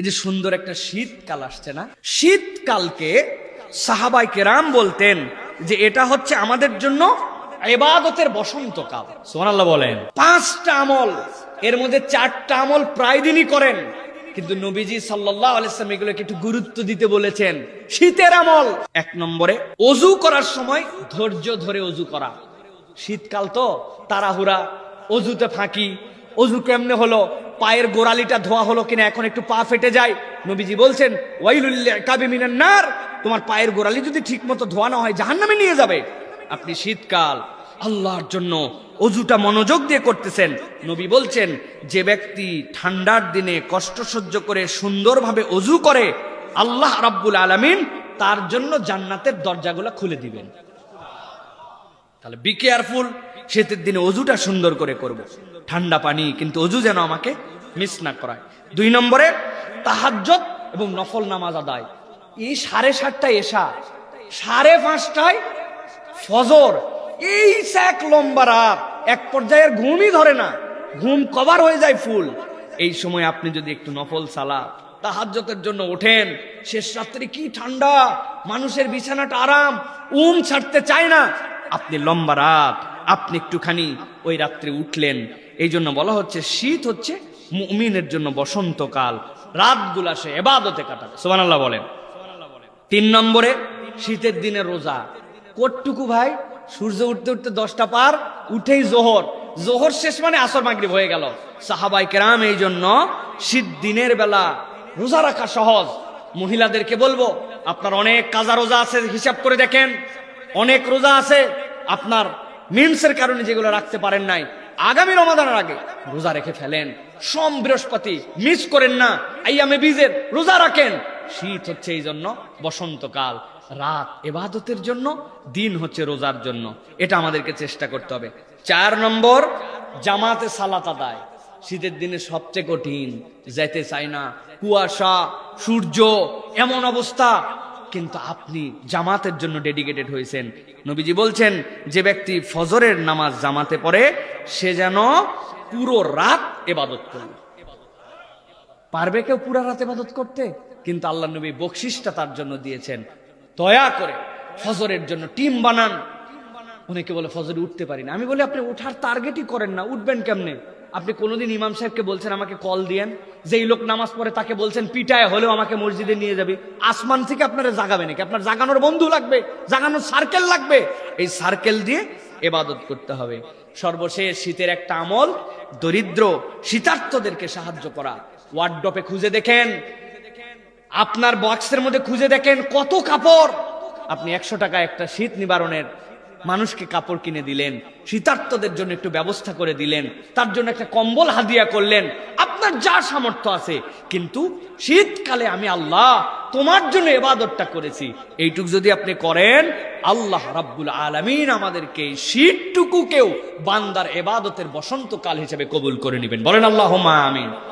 এই যে সুন্দর একটা শীতকাল আসছে না? শীতকালকে সাহাবাই কেরাম বলতেন যে এটা হচ্ছে আমাদের জন্য এবাদতের বসন্তকাল। সোহানাল্লাহ বলেন। পাঁচটা আমল এর মধ্যে চারটা আমল প্রায় দিনই করেন। কিন্তু নবীজি সাল্লাহ আলাইসলাম এগুলোকে একটু গুরুত্ব দিতে বলেছেন। শীতের আমল। এক নম্বরে অজু করার সময় ধৈর্য ধরে অজু করা। শীতকাল তো তাড়াহুড়া অজুতে ফাঁকি অজু কেমনে হলো? পায়ের গোড়ালিটা ধোয়া হলো কিনা এখন একটু পা ফেটে যায়। নবীজি বলছেন ওয়াইলুল্লাহ কাবি মিনান নার। তোমার পায়ের গোড়ালি যদি ঠিক মতো ধোয়া না হয় জাহান্নামে নিয়ে যাবে। আপনি শীতকাল, আল্লাহর জন্য অজুটা মনোযোগ দিয়ে করতেছেন। নবী বলছেন, যে ব্যক্তি ঠান্ডার দিনে কষ্ট সহ্য করে সুন্দরভাবে অজু করে, আল্লাহ রাব্বুল আলামিন তার জন্য জান্নাতের দরজাগুলো খুলে দিবেন। তাহলে বি কেয়ারফুল শীতের দিনে অজুটা সুন্দর করে করব। ঠান্ডা পানি, কিন্তু অজু যেন আমাকে মিস না করায়। দুই নম্বরে তাহাজ্জত এবং নফল নামাজ আদায়। এই সাড়ে সাতটায় এসা সাড়ে পাঁচটায় ফজর, এই এক লম্বা রাত। এক পর্যায়ের ঘুমই ধরে না, ঘুম কভার হয়ে যায় ফুল। এই সময় আপনি যদি একটু নফল সালা তাহাজ্জতের জন্য ওঠেন, শেষ রাত্রে কি ঠান্ডা, মানুষের বিছানাটা আরাম, উম ছাড়তে চায় না, আপনি লম্বা রাত আপনি একটুখানি ওই রাত্রে উঠলেন। এই জন্য বলা হচ্ছে শীত হচ্ছে মুমিনের জন্য বসন্তকাল। রাতগুলা সে এবাদতে কাটাবে। সোমান বলেন। তিন নম্বরে, শীতের দিনে রোজা। কোটটুকু ভাই? সূর্য উঠতে উঠতে দশটা পার, উঠেই জোহর। জোহর শেষ মানে আসর মাগরিব হয়ে গেল। সাহাবাই কেরাম এই জন্য শীত দিনের বেলা রোজা রাখা সহজ। মহিলাদেরকে বলব, আপনার অনেক কাজা রোজা আছে, হিসাব করে দেখেন। অনেক রোজা আছে, আপনার মিমসের কারণে যেগুলো রাখতে পারেন নাই, আগামী রমাদানের আগে রোজা রেখে ফেলেন। সোম, বৃহস্পতি মিস করেন না আইয়ামে বীজের রোজা রাখেন। শীত হচ্ছে এই জন্য বসন্তকাল, রাত এবাদতের জন্য, দিন হচ্ছে রোজার জন্য। এটা আমাদেরকে চেষ্টা করতে হবে। চার নম্বর, জামাতে সালাত আদায়। শীতের দিনে সবচেয়ে কঠিন, যেতে চাই না। কুয়াশা, সূর্য, এমন অবস্থা কিন্তু আপনি জামাতের জন্য ডেডিকেটেড হয়েছেন। নবীজি বলছেন, যে ব্যক্তি ফজরের নামাজ জামাতে পড়ে, সে যেন পুরো রাত এবাদত করবে পারবে কেউ পুরা রাত এবাদত করতে? কিন্তু আল্লাহ নবী বকশিসটা তার জন্য দিয়েছেন। দয়া করে ফজরের জন্য টিম বানান। অনেকে বলে, ফজরে উঠতে পারি না। আমি বলি, আপনি ওঠার টার্গেটই করেন না। উঠবেন কেমনে? আপনি কোনোদিন ইমাম সাহেবকে বলছেন আমাকে কল দিয়েন? যেই লোক নামাজ পড়ে তাকে বলছেন, পিটায় হলেও আমাকে মসজিদে নিয়ে যাবে। আসমান থেকে আপনারা জাগাবে নাকি? আপনার জাগানোর বন্ধু লাগবে, জাগানোর সার্কেল লাগবে। এই সার্কেল দিয়ে এবাদত করতে হবে। সর্বশেষ শীতের একটা আমল, দরিদ্র শীতার্থদেরকে সাহায্য করা। ওয়ার্ডপে খুঁজে দেখেন। আপনার বক্সের মধ্যে খুঁজে দেখেন কত কাপড়। আপনি একশো টাকা একটা শীত নিবারণের মানুষকে কাপড় কিনে দিলেন শীতার্থদের জন্য একটু ব্যবস্থা করে দিলেন, তার জন্য একটা কম্বল হাদিয়া করলেন, আপনার যা সামর্থ্য আছে। কিন্তু শীতকালে আমি আল্লাহ তোমার জন্য এবাদতটা করেছি। এইটুক যদি আপনি করেন, আল্লাহ রাব্বুল আলমিন আমাদেরকে শীতটুকুকেও বান্দার এবাদতের বসন্তকাল হিসেবে কবুল করে নেবেন। বলেন আল্লাহ আমিন।